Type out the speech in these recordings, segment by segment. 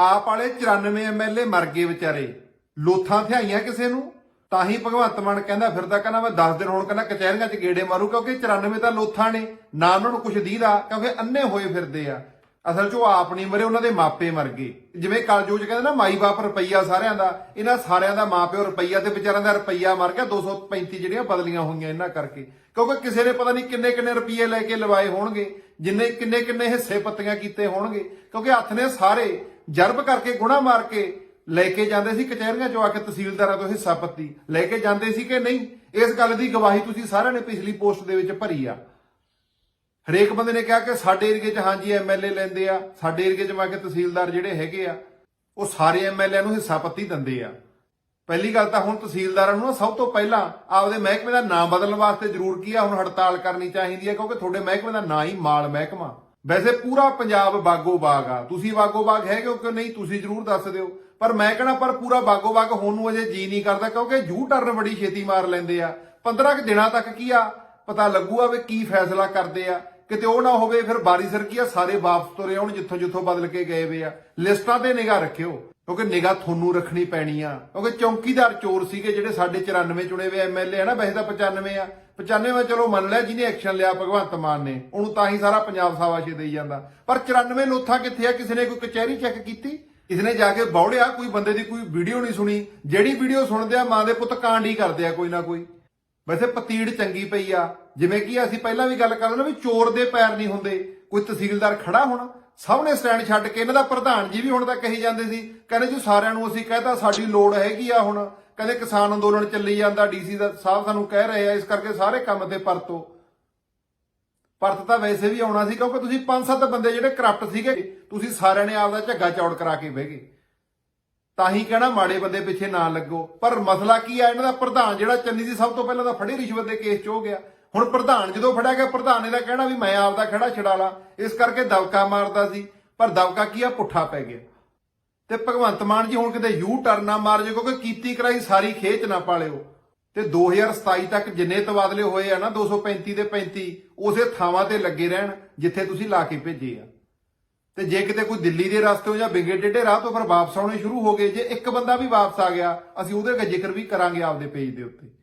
ਆਪ ਵਾਲੇ 94 ਐਮਐਲਏ ਮਰ ਗਏ ਵਿਚਾਰੇ। ਲੋਥਾਂ ਥਿਆਈਆਂ ਕਿਸੇ ਨੂੰ? ਤਾਂ ਹੀ ਭਗਵੰਤ ਮਾਨ ਕਹਿੰਦਾ ਫਿਰਦਾ ਕਹਿੰਦਾ ਮੈਂ 10 ਦਿਨ ਹੋਣ ਕਹਿੰਦਾ ਕਚਹਿਰੀਆਂ 'ਚ ਗੇੜੇ ਮਾਰੂ, ਕਿਉਂਕਿ 94 ਤਾਂ ਲੋਥਾਂ ਨੇ। ਨਾ ਉਹਨਾਂ ਨੂੰ ਕੁਝ ਦੀਦਾ, ਕਿਉਂਕਿ ਅੰਨੇ ਹੋਏ ਫਿਰਦੇ ਆ। ਅਸਲ 'ਚ ਉਹ ਆਪ ਨਹੀਂ ਮਰੇ, ਉਹਨਾਂ ਦੇ ਮਾਪੇ ਮਰ ਗਏ। ਜਿਵੇਂ ਕਲਜੋਜ ਕਹਿੰਦੇ ਨਾ ਮਾਈ ਬਾਪ ਰੁਪਈਆ ਸਾਰਿਆਂ ਦਾ, ਇਹਨਾਂ ਸਾਰਿਆਂ ਦਾ ਮਾਪਿਓ ਰੁਪਈਆ ਤੇ ਵਿਚਾਰਿਆਂ ਦਾ ਰੁਪਈਆ ਮਰ ਗਿਆ 235 ਜਿਹੜੀਆਂ ਬਦਲੀਆਂ ਹੋਈਆਂ ਇਹਨਾਂ ਕਰਕੇ। ਕਿਉਂਕਿ ਕਿਸੇ ਨੇ ਪਤਾ ਨਹੀਂ ਕਿੰਨੇ ਕਿੰਨੇ ਰੁਪਈਏ ਲੈ ਕੇ ਲਵਾਏ ਹੋਣਗੇ, ਜਿੰਨੇ ਕਿੰਨੇ ਕਿੰਨੇ ਹਿੱਸੇ ਪੱਤੀਆਂ ਕੀਤੇ ਹੋਣਗੇ। ਕਿਉਂਕਿ ਹੱਥ ਨੇ ਸਾਰੇ ਜਰਬ ਕਰਕੇ ਗੁਣਾ ਮਾਰ ਕੇ ਲੈ ਕੇ ਜਾਂਦੇ ਸੀ ਕਚਹਿਰੀਆਂ ਚੋਂ ਆ ਕੇ ਤਹਿਸੀਲਦਾਰਾਂ ਤੋਂ ਹਿੱਸਾ ਪੱਤੀ ਲੈ ਕੇ ਜਾਂਦੇ ਸੀ ਕਿ ਨਹੀਂ? ਇਸ ਗੱਲ ਦੀ ਗਵਾਹੀ ਤੁਸੀਂ ਸਾਰਿਆਂ ਨੇ ਪਿਛਲੀ ਪੋਸਟ ਦੇ ਵਿੱਚ ਭਰੀ ਆ। ਹਰੇਕ ਬੰਦੇ ਨੇ ਕਿਹਾ ਕਿ ਸਾਡੇ ਏਰੀਏ 'ਚ ਹਾਂਜੀ ਐਮਐਲਏ ਲੈਂਦੇ ਆ। ਸਾਡੇ ਏਰੀਏ 'ਚ ਮਾ ਕੇ ਤਹਿਸੀਲਦਾਰ ਜਿਹੜੇ ਹੈਗੇ ਆ, ਉਹ ਸਾਰੇ ਐਮਐਲਏ ਨੂੰ ਹਿੱਸਾ ਪੱਤੀ ਦਿੰਦੇ ਆ। ਪਹਿਲੀ ਗੱਲ ਤਾਂ ਹੁਣ ਤਹਿਸੀਲਦਾਰਾਂ ਨੂੰ ਨਾ ਸਭ ਤੋਂ ਪਹਿਲਾਂ ਆਪਦੇ ਮਹਿਕਮੇ ਦਾ ਨਾਮ ਬਦਲਣ ਵਾਸਤੇ ਜ਼ਰੂਰ ਕੀ ਆ, ਹੁਣ ਹੜਤਾਲ ਕਰਨੀ ਚਾਹੀਦੀ ਹੈ ਕਿਉਂਕਿ ਤੁਹਾਡੇ ਮਹਿਕਮੇ ਦਾ ਨਾਂ ਹੀ ਮਾਲ ਮਹਿਕਮਾ। ਵੈਸੇ ਪੂਰਾ ਪੰਜਾਬ ਬਾਗੋ ਬਾਗ ਆ। ਤੁਸੀਂ ਬਾਗੋ ਬਾਗ ਹੈਗੇ ਹੋ ਕਿ ਨਹੀਂ, ਤੁਸੀਂ ਜ਼ਰੂਰ ਦੱਸ ਦਿਓ। ਪਰ ਮੈਂ ਕਹਣਾ, ਪਰ ਪੂਰਾ ਬਾਗੋ ਬਾਗ ਹੋਣ ਨੂੰ ਅਜੇ ਜੀ ਨਹੀਂ ਕਰਦਾ, ਕਿਉਂਕਿ ਜੂ ਟਰਨ ਬੜੀ ਛੇਤੀ ਮਾਰ ਲੈਂਦੇ ਆ। 15 ਕੁ ਦਿਨਾਂ ਤੱਕ ਕੀ ਆ? ਪਤਾ ਲੱਗੂਗਾ ਵੀ ਕੀ ਫੈਸਲਾ ਕਰਦੇ ਆ। ਕਿਤੇ ਉਹ ਨਾ ਹੋਵੇ, ਫਿਰ ਬਾਰੀ ਸਰ ਕੀ ਆ? ਸਾਰੇ ਵਾਪਸ ਤੁਰੇ ਆਉਣ ਜਿੱਥੋਂ ਜਿੱਥੋਂ ਬਦਲ ਕੇ ਗਏ ਵੇ ਆ। ਲਿਸਟਾਂ ਤੇ ਨਿਗਾਹ ਰੱਖਿਓ। ਕਿਉਂਕਿ ਨਿਗਾਹ ਤੁਹਾਨੂੰ ਰੱਖਣੀ ਪੈਣੀ ਆ। ਕਿਉਂਕਿ ਚੌਕੀਦਾਰ ਚੋਰ ਸੀਗੇ ਜਿਹੜੇ ਸਾਡੇ 94 ਚੁਣੇ ਵੇ ਐਮਐਲਏ ਆ ਨਾ, ਵੈਸੇ ਤਾਂ 95 ਆ। 95 ਮੈਂ ਚਲੋ ਮੰਨ ਲਿਆ, ਜਿਹਨੇ ਐਕਸ਼ਨ ਲਿਆ ਭਗਵੰਤ ਮਾਨ ਨੇ। ਉਹਨੂੰ ਤਾਂ ਹੀ ਸਾਰਾ ਪੰਜਾਬ ਸਾਵਾਸ਼ੇ ਦੇਈ ਜਾਂਦਾ। ਪਰ 94 ਲੋਥਾਂ ਕਿੱਥੇ ਆ? ਕਿਸੇ ਨੇ ਕੋਈ ਕਚਹਿਰੀ ਚੈੱਕ ਕੀਤੀ? ਕਿਸੇ ਨੇ ਜਾ ਕੇ ਬੌੜਿਆ, ਕੋਈ ਬੰਦੇ ਦੀ ਕੋਈ ਵੀਡੀਓ ਨਹੀਂ ਸੁਣੀ। ਜਿਹੜੀ ਵੀਡੀਓ ਸੁਣਦੇ ਆ, ਮਾਂ ਦੇ ਪੁੱਤ ਕਾਂਡ ਹੀ ਕਰਦੇ ਆ ਕੋਈ ਨਾ ਕੋਈ। ਵੈਸੇ ਪਤੀੜ ਚੰਗੀ ਪਈ ਆ। ਜਿਵੇਂ ਕਿ ਅਸੀਂ ਪਹਿਲਾਂ ਵੀ ਗੱਲ ਕਰਦੇ ਨਾ ਵੀ ਚੋਰ ਦੇ ਪੈਰ ਨਹੀਂ ਹੁੰਦੇ। ਕੋਈ ਤਹਿਸੀਲਦਾਰ ਖੜਾ ਹੋਣਾ ਸਭ ਨੇ ਸਟੈਂਡ ਛੱਡ ਕੇ ਇਹਨਾਂ ਦਾ ਪ੍ਰਧਾਨ ਜੀ ਵੀ ਹੁਣ ਤਾਂ ਕਹੀ ਜਾਂਦੇ ਸੀ, ਕਹਿੰਦੇ ਜੀ ਸਾਰਿਆਂ ਨੂੰ ਅਸੀਂ ਕਹਿਤਾ ਸਾਡੀ ਲੋੜ ਹੈਗੀ ਆ ਹੁਣ। ਕਹਿੰਦੇ ਕਿਸਾਨ ਅੰਦੋਲਨ ਚੱਲੀ ਜਾਂਦਾ, ਡੀਸੀ ਦਾ ਸਾਹਿਬ ਸਾਨੂੰ ਕਹਿ ਰਹੇ ਆ, ਇਸ ਕਰਕੇ ਸਾਰੇ ਕੰਮ ਤੇ ਪਰਤੋ। ਪਰਤ ਤਾਂ ਵੈਸੇ ਵੀ ਆਉਣਾ ਸੀ, ਕਿਉਂਕਿ ਤੁਸੀਂ ਪੰਜ ਸੱਤ ਬੰਦੇ ਜਿਹੜੇ ਕਰਪਟ ਸੀਗੇ, ਤੁਸੀਂ ਸਾਰਿਆਂ ਨੇ ਆਪਦਾ ਝੱਗਾ ਚੌੜ ਕਰਾ ਕੇ ਬਹਿ ਗਏ। ਤਾਂ ਹੀ ਕਹਿਣਾ ਮਾੜੇ ਬੰਦੇ ਪਿੱਛੇ ਨਾ ਲੱਗੋ। ਪਰ ਮਸਲਾ ਕੀ ਆ, ਇਹਨਾਂ ਦਾ ਪ੍ਰਧਾਨ ਜਿਹੜਾ ਚੰਨੀ ਸੀ ਸਭ ਤੋਂ ਪਹਿਲਾਂ ਤਾਂ ਫੜੀ ਰਿਸ਼ਵਤ ਦੇ ਕੇਸ 'ਚ ਹੋ ਗਿਆ। ਹੁਣ ਪ੍ਰਧਾਨ ਜਦੋਂ ਫੜਿਆ ਗਿਆ, ਪ੍ਰਧਾਨ ਇਹਦਾ ਕਹਿਣਾ ਵੀ ਮੈਂ ਆਪਦਾ ਖੜਾ ਛਡਾ ਲਾ। ਇਸ ਕਰਕੇ ਦਬਕਾ ਮਾਰਦਾ ਸੀ। ਪਰ ਦਬਕਾ ਕੀ ਆ? ਪੁੱਠਾ ਪੈ ਗਿਆ। ਤੇ ਭਗਵੰਤ ਮਾਨ ਜੀ ਹੁਣ ਕਿਤੇ ਯੂ ਟਰਨ ਨਾ ਮਾਰ ਜੇ, ਕਿਉਂਕਿ ਕੀਤੀ ਕਰਾਈ ਸਾਰੀ ਖੇਚ ਨਾ ਪਾਲਿਓ। ਤੇ 2027 ਤੱਕ ਜਿੰਨੇ ਤਬਾਦਲੇ ਹੋਏ ਆ ਨਾ 235 ਦੇ 35 ਉਸੇ ਥਾਵਾਂ ਤੇ ਲੱਗੇ ਰਹਿਣ ਜਿੱਥੇ ਤੁਸੀਂ ਲਾ ਕੇ ਭੇਜੇ ਆ। ਤੇ ਜੇ ਕਿਤੇ ਕੋਈ ਦਿੱਲੀ ਦੇ ਰਸਤੇ ਜਾਂ ਬਿੰਗੇ ਟੇਢੇ ਰਾਹ ਤੋਂ ਫਿਰ ਵਾਪਸ ਆਉਣੇ ਸ਼ੁਰੂ ਹੋ ਗਏ। ਜੇ ਇੱਕ ਬੰਦਾ ਵੀ ਵਾਪਸ ਆ ਗਿਆ, ਅਸੀਂ ਉਹਦੇ ਦਾ ਜ਼ਿਕਰ ਵੀ ਕਰਾਂਗੇ ਆਪਦੇ ਪੇਜ ਦੇ ਉੱਤੇ।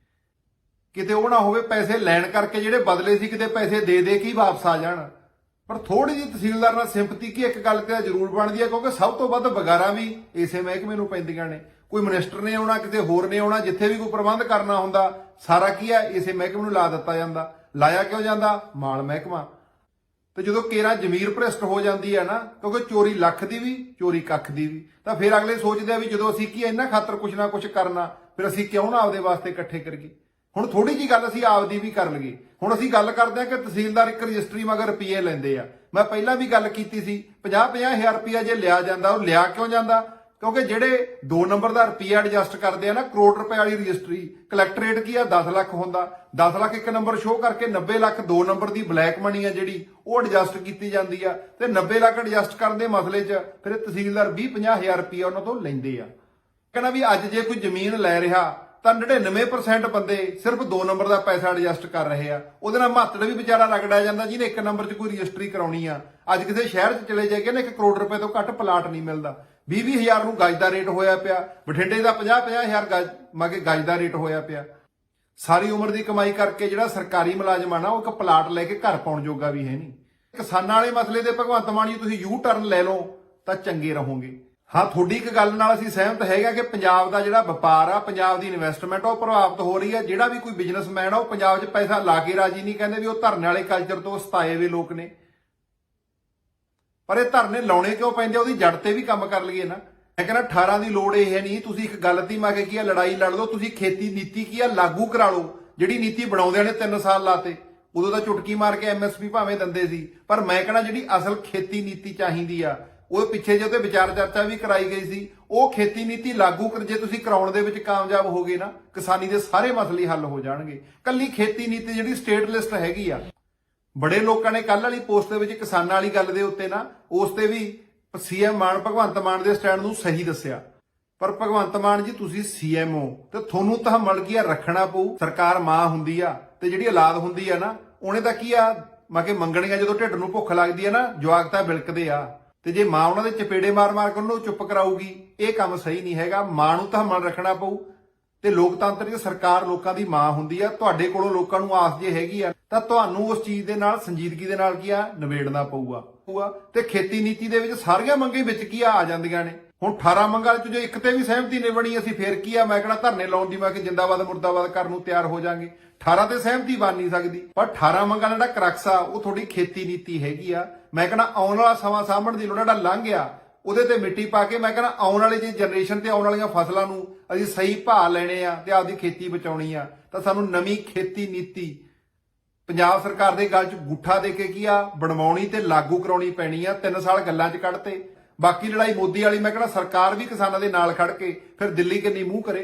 ਕਿਤੇ ਉਹ ਨਾ ਹੋਵੇ ਪੈਸੇ ਲੈਣ ਕਰਕੇ ਜਿਹੜੇ ਬਦਲੇ ਸੀ, ਕਿਤੇ ਪੈਸੇ ਦੇ ਦੇ ਕੇ ਹੀ ਵਾਪਸ ਆ ਜਾਣ। ਪਰ ਥੋੜੀ ਜਿਹੀ ਤਹਿਸੀਲਦਾਰ ਨਾਲ ਸਿੰਪਤੀ ਕੀ ਇੱਕ ਗੱਲ ਤੇ ਜ਼ਰੂਰ ਬਣਦੀ ਹੈ, ਕਿਉਂਕਿ ਸਭ ਤੋਂ ਵੱਧ ਬਗਾਰਾਂ ਵੀ ਇਸੇ ਮਹਿਕਮੇ ਨੂੰ ਪੈਂਦੀਆਂ ਨੇ। ਕੋਈ ਮਿਨਿਸਟਰ ਨੇ ਆਉਣਾ, ਕਿਤੇ ਹੋਰ ਨੇ ਆਉਣਾ, ਜਿੱਥੇ ਵੀ ਕੋਈ ਪ੍ਰਬੰਧ ਕਰਨਾ ਹੁੰਦਾ, ਸਾਰਾ ਕੀ ਹੈ, ਇਸੇ ਮਹਿਕਮੇ ਨੂੰ ਲਾ ਦਿੱਤਾ ਜਾਂਦਾ। ਲਾਇਆ ਕਿਉਂ ਜਾਂਦਾ? ਮਾਲ ਮਹਿਕਮਾ। ਤੇ ਜਦੋਂ ਕੇਰਾ ਜ਼ਮੀਰ ਭ੍ਰਸਟ ਹੋ ਜਾਂਦੀ ਹੈ ਨਾ, ਕਿਉਂਕਿ ਚੋਰੀ ਲੱਖ ਦੀ ਵੀ, ਚੋਰੀ ਕੱਖ ਦੀ ਵੀ, ਤਾਂ ਫਿਰ ਅਗਲੇ ਸੋਚਦੇ ਆ ਵੀ ਜਦੋਂ ਅਸੀਂ ਕੀ ਇਹਨਾਂ ਖਾਤਰ ਕੁਛ ਨਾ ਕੁਛ ਕਰਨਾ, ਫਿਰ ਅਸੀਂ ਕਿਉਂ ਨਾ ਆਪਦੇ ਵਾਸਤੇ ਇਕੱਠੇ ਕਰੀਏ? ਹੁਣ ਥੋੜੀ ਜੀ ਗੱਲ ਅਸੀਂ ਆਪਦੀ ਵੀ ਕਰ ਲਈਏ ਹੁਣ ਅਸੀਂ ਗੱਲ ਕਰਦੇ ਹਾਂ ਕਿ ਤਹਿਸੀਲਦਾਰ ਇੱਕ ਰਜਿਸਟਰੀ ਮਗਰ ਰੁਪਏ ਲੈਂਦੇ ਆ। ਮੈਂ ਪਹਿਲਾਂ ਵੀ ਗੱਲ ਕੀਤੀ ਸੀ 50 ਹਜ਼ਾਰ ਰੁਪਇਆ ਜੇ ਲਿਆ ਜਾਂਦਾ, ਉਹ ਲਿਆ ਕਿਉਂ ਜਾਂਦਾ? ਕਿਉਂਕਿ ਜਿਹੜੇ 2 ਨੰਬਰ ਦਾ ਰੁਪਿਆ ਐਡਜਸਟ ਕਰਦੇ ਆ ਨਾ, ਕਰੋੜ ਰੁਪਏ ਵਾਲੀ ਰਜਿਸਟਰੀ ਕਲੈਕਟਰੇਟ ਕੀ ਆ? 10 ਲੱਖ ਹੁੰਦਾ। 10 ਲੱਖ ਇੱਕ ਨੰਬਰ ਸ਼ੋਅ ਕਰਕੇ 90 ਲੱਖ 2 ਨੰਬਰ ਦੀ ਬਲੈਕ ਮਨੀ ਆ ਜਿਹੜੀ, ਉਹ ਐਡਜਸਟ ਕੀਤੀ ਜਾਂਦੀ ਆ। ਤੇ 90 ਲੱਖ ਐਡਜਸਟ ਕਰਨ ਦੇ ਮਸਲੇ 'ਚ ਫਿਰ ਤਹਿਸੀਲਦਾਰ 20 50 ਹਜ਼ਾਰ ਰੁਪਇਆ ਉਹਨਾਂ ਤੋਂ ਲੈਂਦੇ ਆ। ਕਹਿੰਦਾ ਵੀ ਅੱਜ ਜੇ ਕੋਈ ਜ਼ਮੀਨ ਲੈ ਰਿਹਾ ਤਾਂ 99% ਬੰਦੇ ਸਿਰਫ 2 ਨੰਬਰ ਦਾ ਪੈਸਾ ਐਡਜਸਟ ਕਰ ਰਹੇ ਆ। ਉਹਦੇ ਨਾਲ ਮਾਤੜ ਵੀ ਵਿਚਾਰਾ ਰਗੜਿਆ ਜਾਂਦਾ, ਜਿਹਨੇ ਇੱਕ ਨੰਬਰ 'ਚ ਕੋਈ ਰਜਿਸਟਰੀ ਕਰਾਉਣੀ ਆ। ਅੱਜ ਕਿਸੇ ਸ਼ਹਿਰ 'ਚ ਚਲੇ ਜਾਈਏ ਨਾ 1 ਕਰੋੜ ਰੁਪਏ ਤੋਂ ਘੱਟ ਪਲਾਟ ਨਹੀਂ ਮਿਲਦਾ। 20 ਹਜ਼ਾਰ ਨੂੰ ਗਜ ਦਾ ਰੇਟ ਹੋਇਆ ਪਿਆ। ਬਠਿੰਡੇ ਦਾ 50 ਹਜ਼ਾਰ ਗਜ ਮਗੇ ਗਜ ਦਾ ਰੇਟ ਹੋਇਆ ਪਿਆ। ਸਾਰੀ ਉਮਰ ਦੀ ਕਮਾਈ ਕਰਕੇ ਜਿਹੜਾ ਸਰਕਾਰੀ ਮੁਲਾਜ਼ਮ ਆ ਨਾ, ਉਹ ਇੱਕ ਪਲਾਟ ਲੈ ਕੇ ਘਰ ਪਾਉਣ ਜੋਗਾ ਵੀ ਹੈ ਨਹੀਂ। ਕਿਸਾਨਾਂ ਵਾਲੇ ਮਸਲੇ ਦੇ ਭਗਵੰਤ ਮਾਨ ਜੀ, ਤੁਸੀਂ ਯੂ ਟਰਨ ਲੈ ਲਓ, ਤਾਂ ਚੰਗੇ ਰਹੋਗੇ। ਹਾਂ, ਤੁਹਾਡੀ ਇੱਕ ਗੱਲ ਨਾਲ ਅਸੀਂ ਸਹਿਮਤ ਹੈਗਾ ਕਿ ਪੰਜਾਬ ਦਾ ਜਿਹੜਾ ਵਪਾਰ ਆ, ਪੰਜਾਬ ਦੀ ਇਨਵੈਸਟਮੈਂਟ ਉਹ ਪ੍ਰਭਾਵਿਤ ਹੋ ਰਹੀ ਹੈ। ਜਿਹੜਾ ਵੀ ਕੋਈ ਬਿਜ਼ਨਸਮੈਨ ਆ, ਉਹ ਪੰਜਾਬ 'ਚ ਪੈਸਾ ਲਾ ਕੇ ਰਾਜੀ ਨਹੀਂ, ਕਹਿੰਦੇ ਵੀ ਉਹ ਧਰਨੇ ਵਾਲੇ ਕਲਚਰ ਤੋਂ ਸਤਾਏ ਹੋਏ ਲੋਕ ਨੇ। ਪਰ ਇਹ ਧਰਨੇ ਲਾਉਣੇ ਕਿਉਂ ਪੈਂਦੇ ਆ? ਉਹਦੀ ਜੜ ਤੇ ਵੀ ਕੰਮ ਕਰ ਲਈਏ ਨਾ। ਮੈਂ ਕਹਿੰਦਾ 18 ਦੀ ਲੋੜ ਇਹ ਨਹੀਂ, ਤੁਸੀਂ ਇੱਕ ਗੱਲ ਦੀ ਮਾ ਕੇ ਕੀ ਆ ਲੜਾਈ ਲੜ ਲਓ, ਤੁਸੀਂ ਖੇਤੀ ਨੀਤੀ ਕੀ ਆ, ਲਾਗੂ ਕਰਾ ਲਓ। ਜਿਹੜੀ ਨੀਤੀ ਬਣਾਉਂਦੇ ਨੇ 3 ਸਾਲ ਲਾਤੇ ਉਦੋਂ ਤਾਂ ਚੁਟਕੀ ਮਾਰ ਕੇ ਐਮਐਸਪੀ ਭਾਵੇਂ ਦਿੰਦੇ ਸੀ। ਪਰ ਮੈਂ ਕਹਿੰਦਾ, ਜਿਹੜੀ ਅਸਲ ਖੇਤੀ ਨੀਤੀ ਚਾਹੀਦੀ ਆ ਉਹ ਪਿੱਛੇ ਜੇ ਉਹਤੇ ਵਿਚਾਰ ਚਰਚਾ ਵੀ ਕਰਾਈ ਗਈ ਸੀ। ਉਹ ਖੇਤੀ ਨੀਤੀ ਲਾਗੂ ਕਰ ਜੇ ਤੁਸੀਂ ਕਰਾਉਣ ਦੇ ਵਿੱਚ ਕਾਮਯਾਬ ਹੋਗੇ ਨਾ, ਕਿਸਾਨੀ ਦੇ ਸਾਰੇ ਮਸਲੇ ਹੱਲ ਹੋ ਜਾਣਗੇ। ਕੱਲੀ ਖੇਤੀ ਨੀਤੀ ਜਿਹੜੀ ਸਟੇਟ ਲਿਸਟ ਹੈਗੀ ਆ। ਬੜੇ ਲੋਕਾਂ ਨੇ ਕੱਲ ਵਾਲੀ ਪੋਸਟ ਦੇ ਵਿੱਚ ਕਿਸਾਨਾਂ ਵਾਲੀ ਗੱਲ ਦੇ ਉੱਤੇ ਨਾ, ਉਸ ਤੇ ਵੀ ਸੀਐਮ ਮਾਨ, ਭਗਵੰਤ ਮਾਨ ਦੇ ਸਟੈਂਡ ਨੂੰ ਸਹੀ ਦੱਸਿਆ। ਪਰ ਭਗਵੰਤ ਮਾਨ ਜੀ, ਤੁਸੀਂ ਸੀਐਮ ਹੋ, ਤੇ ਤੁਹਾਨੂੰ ਤਾਂ ਮਲਕੀਆ ਰੱਖਣਾ ਪਊ। ਸਰਕਾਰ ਮਾਂ ਹੁੰਦੀ ਆ, ਤੇ ਜਿਹੜੀ ਔਲਾਦ ਹੁੰਦੀ ਆ ਨਾ, ਉਹਨੇ ਤਾਂ ਕੀ ਆ? ਮੈਂ ਕਿ ਮੰਗਣੀਆਂ ਜਦੋਂ ਢਿੱਡ ਨੂੰ ਭੁੱਖ ਲੱਗਦੀ ਆ ਨਾ, ਜਵਾਕ ਤਾਂ ਬਿਲਕਦੇ ਆ। ਤੇ ਜੇ ਮਾਂ ਉਹਨਾਂ ਦੇ ਚਪੇੜੇ ਮਾਰ-ਮਾਰ ਕੇ ਉਹਨੂੰ ਚੁੱਪ ਕਰਾਊਗੀ, ਇਹ ਕੰਮ ਸਹੀ ਨਹੀਂ ਹੈਗਾ। ਮਾਂ ਨੂੰ ਤਾਂ ਮਨ ਰੱਖਣਾ ਪਊ। ਤੇ ਲੋਕਤੰਤਰ 'ਚ ਸਰਕਾਰ ਲੋਕਾਂ ਦੀ ਮਾਂ ਹੁੰਦੀ ਆ। ਤੁਹਾਡੇ ਕੋਲੋਂ ਲੋਕਾਂ ਨੂੰ ਆਸ ਜੇ ਹੈਗੀ ਆ, ਤਾਂ ਤੁਹਾਨੂੰ ਉਸ ਚੀਜ਼ ਦੇ ਨਾਲ, ਸੰਜੀਦਗੀ ਦੇ ਨਾਲ ਕੀ ਆ? ਨਿਬੇੜਨਾ ਪਊਗਾ। ਪਊਗਾ। ਤੇ ਖੇਤੀ ਨੀਤੀ ਦੇ ਵਿੱਚ ਸਾਰੀਆਂ ਮੰਗਾਂ ਵਿੱਚ ਕੀ ਆ ਜਾਂਦੀਆਂ ਨੇ। ਹੁਣ 18 ਮੰਗਾਂ ਚ ਜੋ ਇੱਕ ਤੇ ਵੀ ਸਹਿਮਤੀ ਨਹੀਂ ਬਣੀ ਅਸੀਂ ਫੇਰ ਕੀ ਆ? ਮੈਂ ਕਿਹੜਾ ਧਰਨੇ ਲਾਉਣ ਦੀ? ਮੈਂ ਕਿ ਜਿੰਦਾਬਾਦ ਮੁਰਦਾਬਾਦ ਕਰਨ ਨੂੰ ਤਿਆਰ ਹੋ ਜਾਾਂਗੇ। 18 ਤੇ ਸਹਿਮਤੀ ਬਣ ਨਹੀਂ ਸਕਦੀ। ਪਰ 18 ਮੰਗਾਂ ਦਾ ਜਿਹੜਾ ਕਰਕਸ ਆ ਉਹ ਤੁਹਾਡੀ ਖੇਤੀ ਨੀਤੀ ਹੈਗੀ ਆ। ਮੈਂ ਕਹਿੰਦਾ ਆਉਣ ਵਾਲਾ ਸਮਾਂ ਸਾਂਭਣ ਦੀ ਲੋੜ ਆ, ਜਿਹੜਾ ਲੰਘ ਗਿਆ ਉਹਦੇ ਤੇ ਮਿੱਟੀ ਪਾ ਕੇ ਮੈਂ ਕਹਿੰਦਾ ਆਉਣ ਵਾਲੀ ਜੀ ਜਨਰੇਸ਼ਨ ਤੇ ਆਉਣ ਵਾਲੀਆਂ ਫਸਲਾਂ ਨੂੰ ਅਸੀਂ ਸਹੀ ਭਾਅ ਲੈਣੇ ਆ ਤੇ ਆਪਦੀ ਖੇਤੀ ਬਚਾਉਣੀ ਆ ਤਾਂ ਸਾਨੂੰ ਨਵੀਂ ਖੇਤੀ ਨੀਤੀ ਪੰਜਾਬ ਸਰਕਾਰ ਦੇ ਗੱਲ 'ਚ ਗੁੱਠਾ ਦੇ ਕੇ ਕੀ ਆ? ਬਣਵਾਉਣੀ ਤੇ ਲਾਗੂ ਕਰਾਉਣੀ ਪੈਣੀ ਆ 3 ਸਾਲ ਗੱਲਾਂ 'ਚ ਕੱਢਤੇ ਬਾਕੀ ਲੜਾਈ ਮੋਦੀ ਵਾਲੀ, ਮੈਂ ਕਹਿੰਦਾ ਸਰਕਾਰ ਵੀ ਕਿਸਾਨਾਂ ਦੇ ਨਾਲ ਖੜ ਕੇ ਫਿਰ ਦਿੱਲੀ ਕਿੰਨੀ ਮੂੰਹ ਕਰੇ।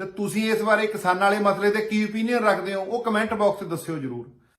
ਤੇ ਤੁਸੀਂ ਇਸ ਬਾਰੇ ਕਿਸਾਨਾਂ ਵਾਲੇ ਮਸਲੇ ਤੇ ਕੀ ਓਪੀਨੀਅਨ ਰੱਖਦੇ ਹੋ, ਉਹ ਕਮੈਂਟ ਬਾਕਸ 'ਚ ਦੱਸਿਓ ਜਰੂਰ।